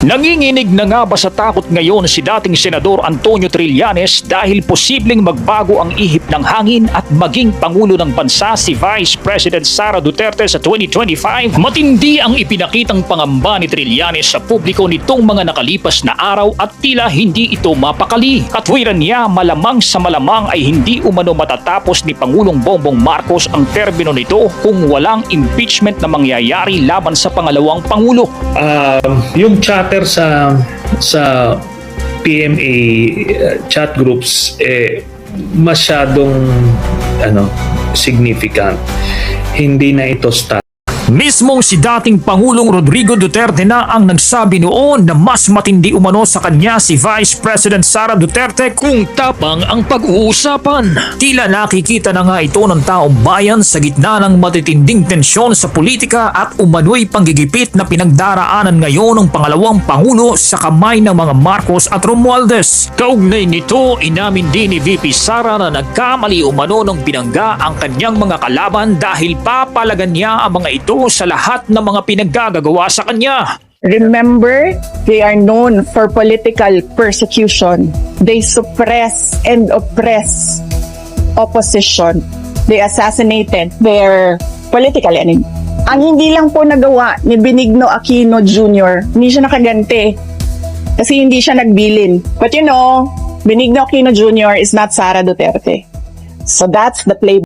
Nanginginig na nga ba sa takot ngayon si dating Senador Antonio Trillanes dahil posibleng magbago ang ihip ng hangin at maging Pangulo ng Bansa si Vice President Sara Duterte sa 2025? Matindi ang ipinakitang pangamba ni Trillanes sa publiko nitong mga nakalipas na araw at tila hindi ito mapakali. Katwiran niya malamang sa malamang ay hindi umano matatapos ni Pangulong Bongbong Marcos ang terbino nito kung walang impeachment na mangyayari laban sa pangalawang Pangulo. Um, yung chatter sa sa PMA uh, chat groups eh masyadong ano significant. Hindi na ito stat Mismong si dating Pangulong Rodrigo Duterte na ang nagsabi noon na mas matindi umano sa kanya si Vice President Sara Duterte kung tapang ang pag-uusapan. Tila nakikita na nga ito ng taong bayan sa gitna ng matitinding tensyon sa politika at umano'y panggigipit na pinagdaraanan ngayon ng pangalawang Pangulo sa kamay ng mga Marcos at Romualdez. Kaugnay nito, inamin din ni VP Sara na nagkamali umano ng binangga ang kanyang mga kalaban dahil papalagan niya ang mga ito sa lahat ng mga pinaggagawa sa kanya. Remember, they are known for political persecution. They suppress and oppress opposition. They assassinated their political enemy. Ang hindi lang po nagawa ni Benigno Aquino Jr., hindi siya nakaganti. Kasi hindi siya nagbilin. But you know, Benigno Aquino Jr. is not Sara Duterte. So that's the play